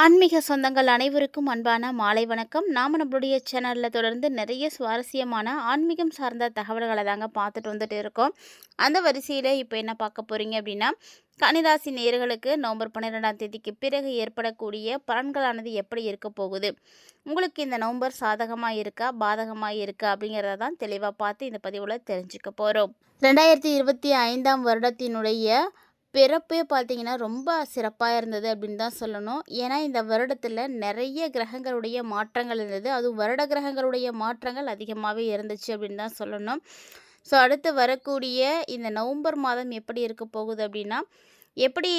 ஆன்மீக சொந்தங்கள் அனைவருக்கும் அன்பான மாலை வணக்கம். நாம் நம்மளுடைய சேனலில் தொடர்ந்து நிறைய சுவாரஸ்யமான ஆன்மீகம் சார்ந்த தகவல்களை தாங்க பார்த்துட்டு வந்துட்டு இருக்கோம். அந்த வரிசையில் இப்போ என்ன பார்க்க போகிறீங்க அப்படின்னா கணிதாசி நேயர்களுக்கு நவம்பர் பன்னிரெண்டாம் தேதிக்கு பிறகு ஏற்படக்கூடிய பலன்களானது எப்படி இருக்க போகுது? உங்களுக்கு இந்த நவம்பர் சாதகமாக இருக்கா பாதகமாக இருக்கா அப்படிங்கிறத தான் தெளிவாக பார்த்து இந்த பதிவில் தெரிஞ்சுக்க போகிறோம் ரெண்டாயிரத்தி இருபத்தி ஐந்தாம் வருடத்தினுடைய பிறப்பே பார்த்தீங்கன்னா ரொம்ப சிறப்பாக இருந்தது அப்படின்னு தான் சொல்லணும். ஏன்னா இந்த வருடத்தில் நிறைய கிரகங்களுடைய மாற்றங்கள் இருந்தது. அதுவும் வருட கிரகங்களுடைய மாற்றங்கள் அதிகமாகவே இருந்துச்சு அப்படின்னு தான் சொல்லணும். ஸோ அடுத்து வரக்கூடிய இந்த நவம்பர் மாதம் எப்படி இருக்க போகுது அப்படின்னா எப்படி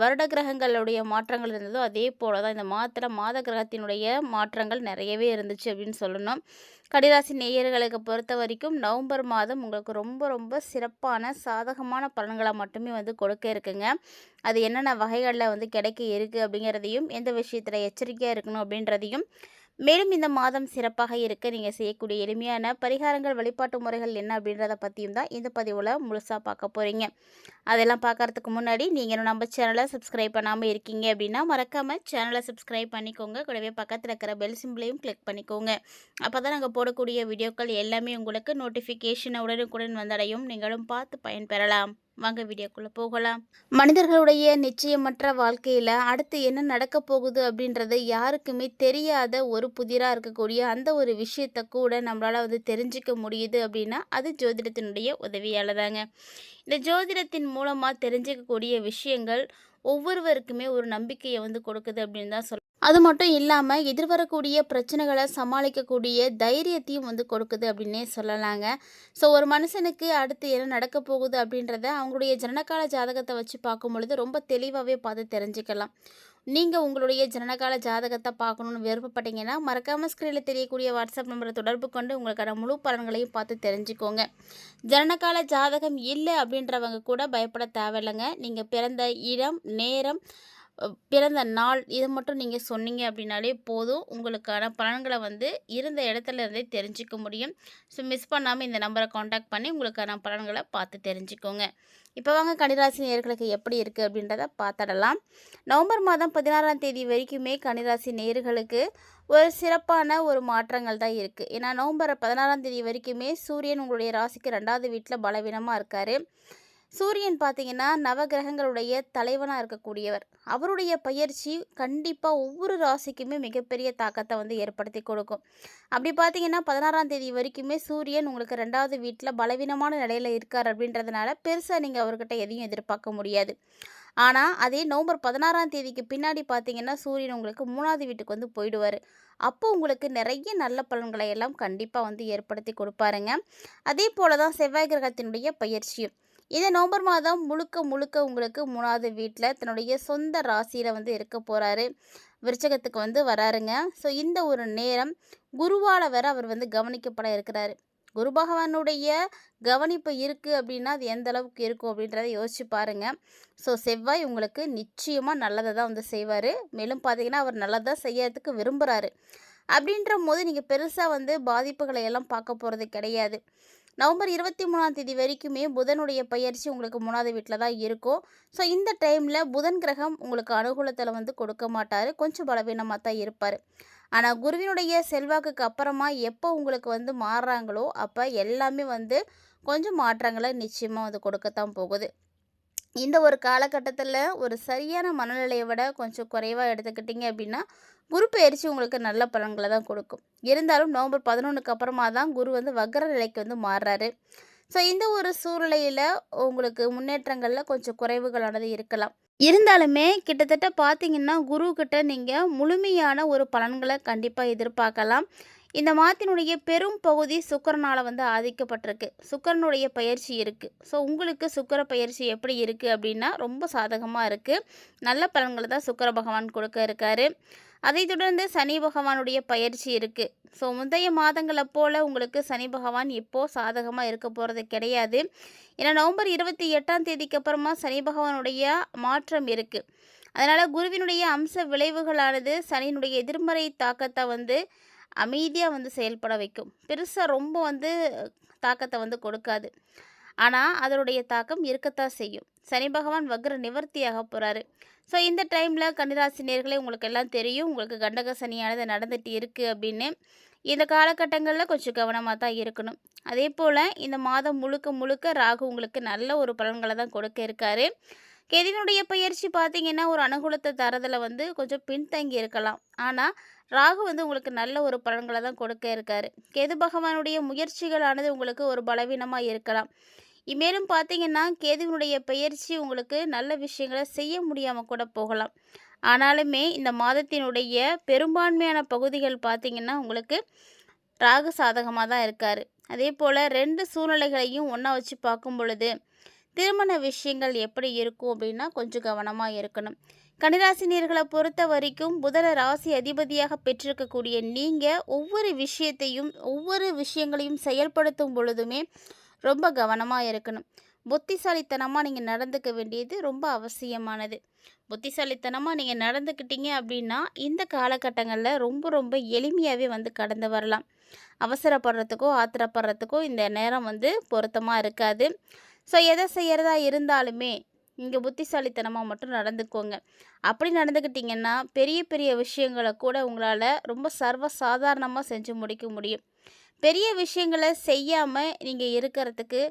வருட கிரகங்களுடைய மாற்றங்கள் இருந்ததோ அதே போல தான் இந்த மாதத்தில் மாத கிரகத்தினுடைய மாற்றங்கள் நிறையவே இருந்துச்சு அப்படின்னு சொல்லணும். கடிராசி நேயர்களுக்கு பொறுத்த வரைக்கும் நவம்பர் மாதம் உங்களுக்கு ரொம்ப ரொம்ப சிறப்பான சாதகமான பலன்களை மட்டுமே வந்து கொடுக்க இருக்குங்க. அது என்னென்ன வகைகளில் வந்து கிடைக்க இருக்குது அப்படிங்கிறதையும் எந்த விஷயத்தில் எச்சரிக்கையாக இருக்கணும் அப்படின்றதையும் மேலும் இந்த மாதம் சிறப்பாக இருக்க நீங்கள் செய்யக்கூடிய எளிமையான பரிகாரங்கள் வழிபாட்டு முறைகள் என்ன அப்படின்றத பற்றியும் தான் இந்த பதிவில் முழுசாக பார்க்க போகிறீங்க அதெல்லாம் பார்க்கறதுக்கு முன்னாடி நீங்கள் நம்ம சேனலை சப்ஸ்கிரைப் பண்ணாமல் இருக்கீங்க அப்படின்னா மறக்காமல் சேனலை சப்ஸ்கிரைப் பண்ணிக்கோங்க. கூடவே பக்கத்தில் இருக்கிற பெல் சிம்பிளையும் கிளிக் பண்ணிக்கோங்க. அப்போ தான் நாங்கள் போடக்கூடிய வீடியோக்கள் எல்லாமே உங்களுக்கு நோட்டிஃபிகேஷனை உடனுக்குடன் வந்தடையும். நீங்களும் பார்த்து பயன்பெறலாம். வாங்க வீடியோக்குள்ளே போகலாம். மனிதர்களுடைய நிச்சயமற்ற வாழ்க்கையில் அடுத்து என்ன நடக்க போகுது அப்படின்றது யாருக்குமே தெரியாத ஒரு புதிராக இருக்கக்கூடிய அந்த ஒரு விஷயத்தை கூட நம்மளால் வந்து தெரிஞ்சுக்க முடியுது அப்படின்னா அது ஜோதிடத்தினுடைய உதவியால் தாங்க இந்த ஜோதிடத்தின் மூலமாக தெரிஞ்சுக்கக்கூடிய விஷயங்கள் ஒவ்வொருவருக்குமே ஒரு நம்பிக்கையை வந்து கொடுக்குது அப்படின்னு தான் சொல்ல அது மட்டும் இல்லாமல் எதிர்வரக்கூடிய பிரச்சனைகளை சமாளிக்கக்கூடிய தைரியத்தையும் வந்து கொடுக்குது அப்படின்னே சொல்லலாங்க. ஸோ ஒரு மனுஷனுக்கு அடுத்து என்ன நடக்க போகுது அப்படின்றத அவங்களுடைய ஜனனகால ஜாதகத்தை வச்சு பார்க்கும் பொழுது ரொம்ப தெளிவாகவே பார்த்து தெரிஞ்சுக்கலாம். நீங்கள் உங்களுடைய ஜனனகால ஜாதகத்தை பார்க்கணுன்னு விருப்பப்பட்டீங்கன்னா மறக்காமல் ஸ்க்ரீனில் தெரியக்கூடிய வாட்ஸ்அப் நம்பரை தொடர்பு கொண்டு உங்களுக்கான முழு பலன்களையும் பார்த்து தெரிஞ்சுக்கோங்க. ஜனனகால ஜாதகம் இல்லை அப்படின்றவங்க கூட பயப்பட தேவையில்லைங்க. நீங்கள் பிறந்த இடம் நேரம் பிறந்த நாள் இதை மட்டும் நீங்கள் சொன்னீங்க அப்படின்னாலே போதும். உங்களுக்கான பலன்களை வந்து இருந்த இடத்துல இருந்தே தெரிஞ்சுக்க முடியும். ஸோ மிஸ் பண்ணாமல் இந்த நம்பரை காண்டாக்ட் பண்ணி உங்களுக்கான பலன்களை பார்த்து தெரிஞ்சுக்கோங்க. இப்போ வாங்க கன்னிராசி நேர்களுக்கு எப்படி இருக்குது அப்படின்றத பார்த்துடலாம். நவம்பர் மாதம் பதினாறாம் தேதி வரைக்குமே கன்னிராசி நேர்களுக்கு ஒரு சிறப்பான ஒரு மாற்றங்கள் தான் இருக்குது ஏன்னா நவம்பர் பதினாறாம் தேதி வரைக்குமே சூரியன் உங்களுடைய ராசிக்கு ரெண்டாவது வீட்டில் பலவீனமாக இருக்கார். சூரியன் பார்த்தீங்கன்னா நவகிரகங்களுடைய தலைவனாக இருக்கக்கூடியவர். அவருடைய பயிற்சி கண்டிப்பாக ஒவ்வொரு ராசிக்குமே மிகப்பெரிய தாக்கத்தை வந்து ஏற்படுத்தி கொடுக்கும். அப்படி பார்த்தீங்கன்னா பதினாறாம் தேதி வரைக்குமே சூரியன் உங்களுக்கு ரெண்டாவது வீட்டில் பலவீனமான நிலையில் இருக்கார் அப்படின்றதுனால பெருசாக நீங்கள் அவர்கிட்ட எதையும் எதிர்பார்க்க முடியாது. ஆனால் அதே நவம்பர் பதினாறாம் தேதிக்கு பின்னாடி பார்த்தீங்கன்னா சூரியன் உங்களுக்கு மூணாவது வீட்டுக்கு வந்து போயிடுவார். அப்போ உங்களுக்கு நிறைய நல்ல பலன்களை எல்லாம் கண்டிப்பாக வந்து ஏற்படுத்தி கொடுப்பாருங்க. அதே போல தான் செவ்வாய் கிரகத்தினுடைய பயிற்சியும். இதை நவம்பர் மாதம் முழுக்க முழுக்க உங்களுக்கு மூணாவது வீட்டில் தன்னுடைய சொந்த ராசியில் வந்து இருக்க போகிறாரு விருச்சகத்துக்கு வந்து வராருங்க. ஸோ இந்த ஒரு நேரம் குருவால் வேறு அவர் வந்து கவனிக்கப்பட இருக்கிறாரு. குரு பகவானுடைய கவனிப்பு இருக்குது அப்படின்னா அது எந்த அளவுக்கு இருக்கும் அப்படின்றத யோசிச்சு பாருங்கள் ஸோ செவ்வாய் உங்களுக்கு நிச்சயமாக நல்லதை தான் வந்து செய்வார். மேலும் பார்த்தீங்கன்னா அவர் நல்லதாக செய்யறதுக்கு விரும்புகிறாரு அப்படின்ற போது நீங்கள் பெருசாக வந்து பாதிப்புகளை எல்லாம் பார்க்க போகிறது கிடையாது. நவம்பர் இருபத்தி மூணாம் தேதி வரைக்குமே புதனுடைய பயிற்சி உங்களுக்கு மூணாவது வீட்டில் தான் இருக்கும். ஸோ இந்த டைமில் புதன் கிரகம் உங்களுக்கு அனுகூலத்தில் வந்து கொடுக்க மாட்டார். கொஞ்சம் பலவீனமாக தான் இருப்பார். ஆனால் குருவினுடைய செல்வாக்குக்கு அப்புறமா எப்போ உங்களுக்கு வந்து மாறுறாங்களோ அப்போ எல்லாமே வந்து கொஞ்சம் மாற்றங்களை நிச்சயமாக வந்து கொடுக்கத்தான் போகுது. இந்த ஒரு காலகட்டத்தில் ஒரு சரியான மனநிலையை விட கொஞ்சம் குறைவாக எடுத்துக்கிட்டிங்க அப்படின்னா குரு பயிற்சி உங்களுக்கு நல்ல பலன்களை தான் கொடுக்கும். இருந்தாலும் நவம்பர் பதினொன்றுக்கு அப்புறமா தான் குரு வந்து வக்கர நிலைக்கு வந்து மாறுறாரு. ஸோ இந்த ஒரு சூழ்நிலையில் உங்களுக்கு முன்னேற்றங்களில் கொஞ்சம் குறைவுகளானது இருக்கலாம். இருந்தாலுமே கிட்டத்தட்ட பார்த்தீங்கன்னா குரு கிட்ட நீங்கள் முழுமையான ஒரு பலன்களை கண்டிப்பாக எதிர்பார்க்கலாம். இந்த மாத்தினுடைய பெரும் பகுதி சுக்கரனால் வந்து ஆதிக்கப்பட்டிருக்கு. சுக்கரனுடைய பயிற்சி இருக்குது ஸோ உங்களுக்கு சுக்கர பயிற்சி எப்படி இருக்குது அப்படின்னா ரொம்ப சாதகமாக இருக்குது நல்ல பலன்களை தான் சுக்கர பகவான் கொடுக்க இருக்காரு. அதை தொடர்ந்து சனி பகவானுடைய பயிற்சி இருக்குது ஸோ முந்தைய மாதங்களை போல் உங்களுக்கு சனி பகவான் இப்போது சாதகமாக இருக்க போகிறது கிடையாது. ஏன்னா நவம்பர் இருபத்தி எட்டாம் தேதிக்கு அப்புறமா சனி பகவானுடைய மாற்றம் இருக்குது அதனால் குருவினுடைய அம்ச விளைவுகளானது சனியினுடைய எதிர்மறை தாக்கத்தை வந்து அமைதியாக வந்து செயல்பட வைக்கும். பெருசாக ரொம்ப வந்து தாக்கத்தை வந்து கொடுக்காது. ஆனால் அதனுடைய தாக்கம் இருக்கத்தான் செய்யும். சனி பகவான் வக்ர நிவர்த்தியாக போகிறாரு ஸோ இந்த டைமில் கன்னிராசினியர்களே உங்களுக்கு எல்லாம் தெரியும். உங்களுக்கு கண்டக சனியானது நடந்துட்டு இருக்குது அப்படின்னு. இந்த காலகட்டங்களில் கொஞ்சம் கவனமாக தான் இருக்கணும். அதே போல் இந்த மாதம் முழுக்க முழுக்க ராகு உங்களுக்கு நல்ல ஒரு பலன்களை தான் கொடுக்க இருக்காரு. கெதினுடைய பயிற்சி பார்த்தீங்கன்னா ஒரு அனுகூலத்தை தரதில் வந்து கொஞ்சம் பின்தங்கி இருக்கலாம். ஆனால் ராகு வந்து உங்களுக்கு நல்ல ஒரு பலன்களை தான் கொடுக்க இருக்காரு. கேது பகவானுடைய முயற்சிகளானது உங்களுக்கு ஒரு பலவீனமாக இருக்கலாம். மேலும் பார்த்தீங்கன்னா கேதுவினுடைய பயிற்சி உங்களுக்கு நல்ல விஷயங்களை செய்ய முடியாமல் கூட போகலாம். ஆனாலுமே இந்த மாதத்தினுடைய பெரும்பான்மையான பகுதிகள் பார்த்திங்கன்னா உங்களுக்கு ராகு சாதகமாக தான் இருக்கார். அதே போல் ரெண்டு சூழ்நிலைகளையும் ஒன்றா வச்சு பார்க்கும் பொழுது திருமண விஷயங்கள் எப்படி இருக்கும் அப்படின்னா கொஞ்சம் கவனமாக இருக்கணும். கன்னிராசினியர்களை பொறுத்த வரைக்கும் புதன ராசி அதிபதியாக பெற்றிருக்கக்கூடிய நீங்கள் ஒவ்வொரு விஷயத்தையும் ஒவ்வொரு விஷயங்களையும் செயல்படுத்தும் பொழுதுமே ரொம்ப கவனமாக இருக்கணும். புத்திசாலித்தனமாக நீங்கள் நடந்துக்க வேண்டியது ரொம்ப அவசியமானது. புத்திசாலித்தனமாக நீங்கள் நடந்துக்கிட்டீங்க அப்படின்னா இந்த காலகட்டங்களில் ரொம்ப ரொம்ப எளிமையாகவே வந்து கடந்து வரலாம். அவசரப்படுறதுக்கோ ஆத்திரப்படுறதுக்கோ இந்த நேரம் வந்து பொருத்தமாக இருக்காது. ஸோ எதை செய்கிறதா இருந்தாலுமே இங்கே புத்திசாலித்தனமாக மட்டும் நடந்துக்கோங்க. அப்படி நடந்துக்கிட்டிங்கன்னா பெரிய பெரிய விஷயங்களை கூட உங்களால் ரொம்ப சர்வ சாதாரணமாக செஞ்சு முடிக்க முடியும். பெரிய விஷயங்களை செய்யாமல் நீங்கள் இருக்கிறதுக்கு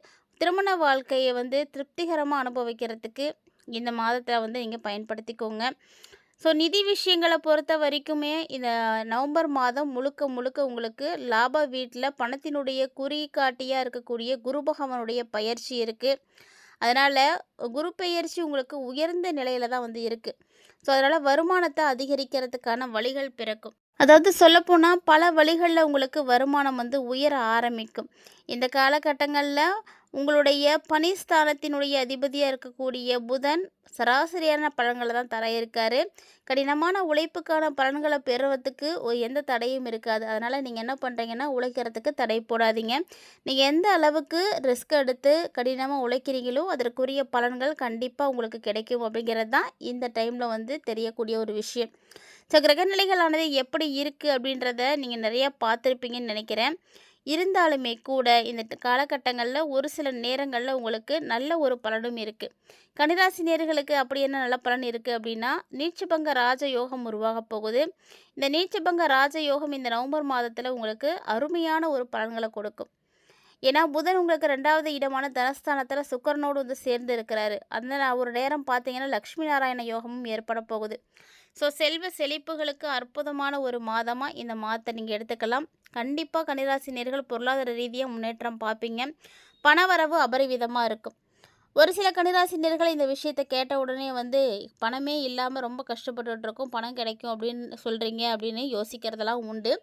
திருமண வாழ்க்கையை வந்து திருப்திகரமாக அனுபவிக்கிறதுக்கு இந்த மாதத்தை வந்து நீங்கள் பயன்படுத்திக்கோங்க. ஸோ நிதி விஷயங்களை பொறுத்த வரைக்குமே இந்த நவம்பர் மாதம் முழுக்க முழுக்க உங்களுக்கு லாப வீட்டில் பணத்தினுடைய குறிகாட்டியாக இருக்கக்கூடிய குரு பகவானுடைய பயிற்சி இருக்குது அதனால் குரு பெயர்ச்சி உங்களுக்கு உயர்ந்த நிலையில் தான் வந்து இருக்குது ஸோ அதனால் வருமானத்தை அதிகரிக்கிறதுக்கான வழிகள் பிறக்கும். அதாவது சொல்லப்போனால் பல வழிகளில் உங்களுக்கு வருமானம் வந்து உயர ஆரம்பிக்கும். இந்த காலகட்டங்களில் உங்களுடைய பணிஸ்தானத்தினுடைய அதிபதியாக இருக்கக்கூடிய புதன் சராசரியான பலன்களை தான் தர இருக்காரு கடினமான உழைப்புக்கான பலன்களை பெறுவதற்கு எந்த தடையும் இருக்காது. அதனால் நீங்கள் என்ன பண்ணுறீங்கன்னா உழைக்கிறதுக்கு தடை போடாதீங்க. நீங்கள் எந்த அளவுக்கு ரிஸ்க் எடுத்து கடினமாக உழைக்கிறீங்களோ அதற்குரிய பலன்கள் கண்டிப்பாக உங்களுக்கு கிடைக்கும் அப்படிங்கிறது தான் இந்த டைமில் வந்து தெரியக்கூடிய ஒரு விஷயம். ஸோ கிரகநிலைகளானது எப்படி இருக்குது அப்படின்றத நீங்கள் நிறையா பார்த்துருப்பீங்கன்னு நினைக்கிறேன். இருந்தாலுமே கூட இந்த காலகட்டங்களில் ஒரு சில நேரங்களில் உங்களுக்கு நல்ல ஒரு பலனும் இருக்குது கன்னிராசி நேர்களுக்கு அப்படி என்ன நல்ல பலன் இருக்குது அப்படின்னா நீச்சபங்க ராஜயோகம் உருவாக போகுது. இந்த நீச்சபங்க ராஜயோகம் இந்த நவம்பர் மாதத்தில் உங்களுக்கு அருமையான ஒரு பலன்களை கொடுக்கும். ஏன்னா புதன் உங்களுக்கு ரெண்டாவது இடமான தனஸ்தானத்தில் சுக்கரனோடு வந்து சேர்ந்து இருக்கிறாரு. அந்த ஒரு நேரம் பார்த்தீங்கன்னா லக்ஷ்மி நாராயண யோகமும் ஏற்பட போகுது. ஸோ செல்வ செழிப்புகளுக்கு அற்புதமான ஒரு மாதமாக இந்த மாதத்தை நீங்கள் எடுத்துக்கலாம். கண்டிப்பாக கன்னிராசினியர்கள் பொருளாதார ரீதியாக முன்னேற்றம் பார்ப்பீங்க பணவரவு அபரிவிதமாக இருக்கும். ஒரு சில கன்னிராசினியர்கள் இந்த விஷயத்தை கேட்ட உடனே வந்து பணமே இல்லாமல் ரொம்ப கஷ்டப்பட்டுருக்கோம் பணம் கிடைக்கும் அப்படின்னு சொல்கிறீங்க அப்படின்னு யோசிக்கிறதெல்லாம் உண்டு.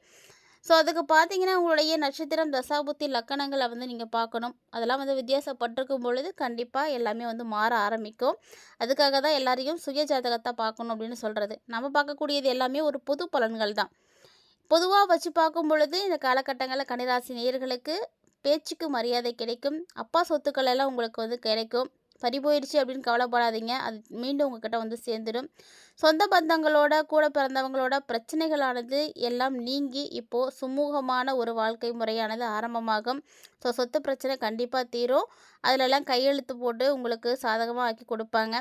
ஸோ அதுக்கு பார்த்தீங்கன்னா உங்களுடைய நட்சத்திரம் தசாபுத்தி லக்கணங்களை வந்து நீங்கள் பார்க்கணும் அதெல்லாம் வந்து வித்தியாசப்பட்டிருக்கும் பொழுது கண்டிப்பாக எல்லாமே வந்து மாற ஆரம்பிக்கும். அதுக்காக தான் எல்லாரையும் சுய ஜாதகத்தை பார்க்கணும் அப்படின்னு சொல்கிறது நம்ம பார்க்கக்கூடியது எல்லாமே ஒரு பொது பலன்கள் தான். பொதுவாக வச்சு பார்க்கும் பொழுது இந்த காலகட்டங்களில் கன்னிராசி நேர்களுக்கு பேச்சுக்கு மரியாதை கிடைக்கும். அப்பா சொத்துக்கள் எல்லாம் உங்களுக்கு வந்து கிடைக்கும். பறி போயிடுச்சு அப்படின்னு கவலைப்படாதீங்க. அது மீண்டும் உங்ககிட்ட வந்து சேர்ந்துடும். சொந்த பந்தங்களோட கூட பிறந்தவங்களோட பிரச்சனைகளானது எல்லாம் நீங்கி இப்போது சுமூகமான ஒரு வாழ்க்கை முறையானது ஆரம்பமாகும். ஸோ சொத்து பிரச்சனை கண்டிப்பாக தீரும். அதிலெல்லாம் கையெழுத்து போட்டு உங்களுக்கு சாதகமாக ஆக்கி கொடுப்பாங்க.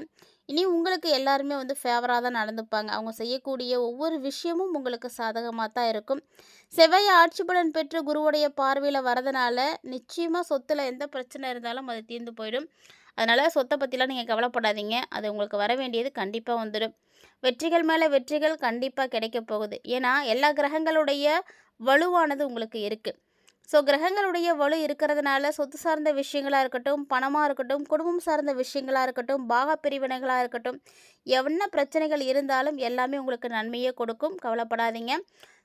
இனி உங்களுக்கு எல்லாருமே வந்து ஃபேவராக தான் நடந்துப்பாங்க. அவங்க செய்யக்கூடிய ஒவ்வொரு விஷயமும் உங்களுக்கு சாதகமாக தான் இருக்கும். செவ்வாய் ஆட்சி பலன் பெற்று குருவுடைய பார்வையில் வரதுனால நிச்சயமாக சொத்தில் எந்த பிரச்சனை இருந்தாலும் அது தீர்ந்து போயிடும். அதனால் சொத்தை பற்றிலாம் நீங்கள் கவலைப்படாதீங்க. அது உங்களுக்கு வர வேண்டியது கண்டிப்பாக வந்துடும். வெற்றிகள் மேலே வெற்றிகள் கண்டிப்பாக கிடைக்க போகுது. ஏன்னா எல்லா கிரகங்களுடைய வலுவானது உங்களுக்கு இருக்குது ஸோ கிரகங்களுடைய வலு இருக்கிறதுனால சொத்து சார்ந்த விஷயங்களாக இருக்கட்டும் பணமாக இருக்கட்டும் குடும்பம் சார்ந்த விஷயங்களாக இருக்கட்டும் பாக பிரிவினைகளாக இருக்கட்டும் என்ன பிரச்சனைகள் இருந்தாலும் எல்லாமே உங்களுக்கு நன்மையே கொடுக்கும். கவலைப்படாதீங்க.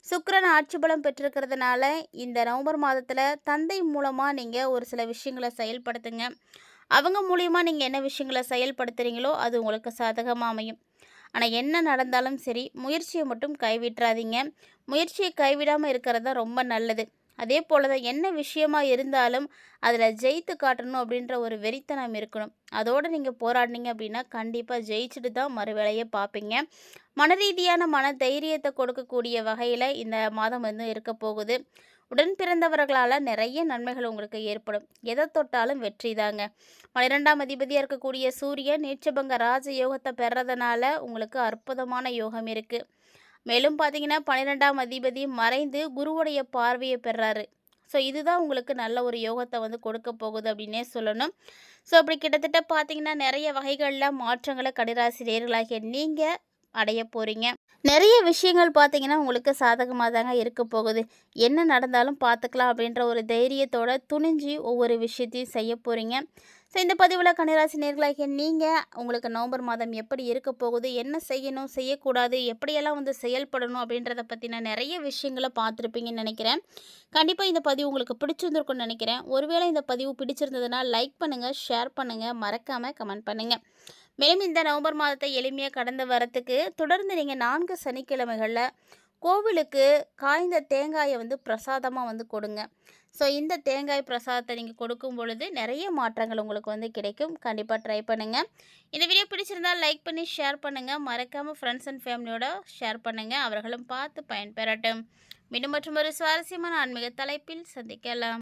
சுக்கரன் ஆட்சி பலம் பெற்றிருக்கிறதுனால இந்த நவம்பர் மாதத்தில் தந்தை மூலமாக நீங்கள் ஒரு சில விஷயங்களை செயல்படுத்துங்க. அவங்க மூலியமாக நீங்கள் என்ன விஷயங்களை செயல்படுத்துகிறீங்களோ அது உங்களுக்கு சாதகமாக அமையும். ஆனால் என்ன நடந்தாலும் சரி முயற்சியை மட்டும் கைவிட்டுறாதீங்க. முயற்சியை கைவிடாமல் இருக்கிறது தான் ரொம்ப நல்லது. அதே போல் தான் என்ன விஷயமா இருந்தாலும் அதில் ஜெயித்து காட்டணும் அப்படின்ற ஒரு வெறித்தனம் இருக்கணும். அதோடு நீங்கள் போராடினீங்க அப்படின்னா கண்டிப்பாக ஜெயிச்சுட்டு தான் மறு வேலையை பார்ப்பீங்க மன ரீதியான மன தைரியத்தை கொடுக்கக்கூடிய வகையில் இந்த மாதம் வந்து இருக்க போகுது. உடன் பிறந்தவர்களால் நிறைய நன்மைகள் உங்களுக்கு ஏற்படும். எதை தொட்டாலும் வெற்றி தாங்க. பன்னிரெண்டாம் அதிபதியாக இருக்கக்கூடிய சூரியன் நீச்சபங்க ராஜ யோகத்தை பெறதுனால உங்களுக்கு அற்புதமான யோகம் இருக்குது மேலும் பார்த்தீங்கன்னா பன்னிரெண்டாம் அதிபதி மறைந்து குருவுடைய பார்வையை பெறாரு. ஸோ இதுதான் உங்களுக்கு நல்ல ஒரு யோகத்தை வந்து கொடுக்க போகுது அப்படின்னே சொல்லணும். ஸோ அப்படி கிட்டத்தட்ட பார்த்தீங்கன்னா நிறைய வகைகளில் மாற்றங்களை கடிராசி நேர்களாகிய நீங்கள் அடைய போகிறீங்க நிறைய விஷயங்கள் பார்த்தீங்கன்னா உங்களுக்கு சாதகமாக தாங்க இருக்க போகுது. என்ன நடந்தாலும் பார்த்துக்கலாம் அப்படின்ற ஒரு தைரியத்தோட துணிஞ்சு ஒவ்வொரு விஷயத்தையும் செய்ய போகிறீங்க ஸோ இந்த பதிவில் கன்னிராசி நேர்களாகிய நீங்கள் உங்களுக்கு நவம்பர் மாதம் எப்படி இருக்க போகுது? என்ன செய்யணும்? செய்யக்கூடாது? எப்படியெல்லாம் வந்து செயல்படணும் அப்படின்றத பற்றின நிறைய விஷயங்களை பார்த்துருப்பீங்கன்னு நினைக்கிறேன். கண்டிப்பாக இந்த பதிவு உங்களுக்கு பிடிச்சிருந்துருக்கும்னு நினைக்கிறேன். ஒருவேளை இந்த பதிவு பிடிச்சிருந்ததுன்னா லைக் பண்ணுங்கள் ஷேர் பண்ணுங்கள் மறக்காமல் கமெண்ட் பண்ணுங்கள் மேலும் இந்த நவம்பர் மாதத்தை எளிமையாக கடந்து வரத்துக்கு தொடர்ந்து நீங்கள் நான்கு சனிக்கிழமைகளில் கோவிலுக்கு காய்ந்த தேங்காயை வந்து பிரசாதமாக வந்து கொடுங்க. ஸோ இந்த தேங்காய் பிரசாதத்தை நீங்கள் கொடுக்கும் பொழுது நிறைய மாற்றங்கள் உங்களுக்கு வந்து கிடைக்கும். கண்டிப்பாக ட்ரை பண்ணுங்கள் இந்த வீடியோ பிடிச்சிருந்தால் லைக் பண்ணி ஷேர் பண்ணுங்கள் மறக்காமல் ஃப்ரெண்ட்ஸ் அண்ட் ஃபேமிலியோட ஷேர் பண்ணுங்கள் அவர்களும் பார்த்து பயன்பெறட்டும். மீண்டும் மற்றும் ஒரு சுவாரஸ்யமான ஆன்மீக தலைப்பில் சந்திக்கலாம்.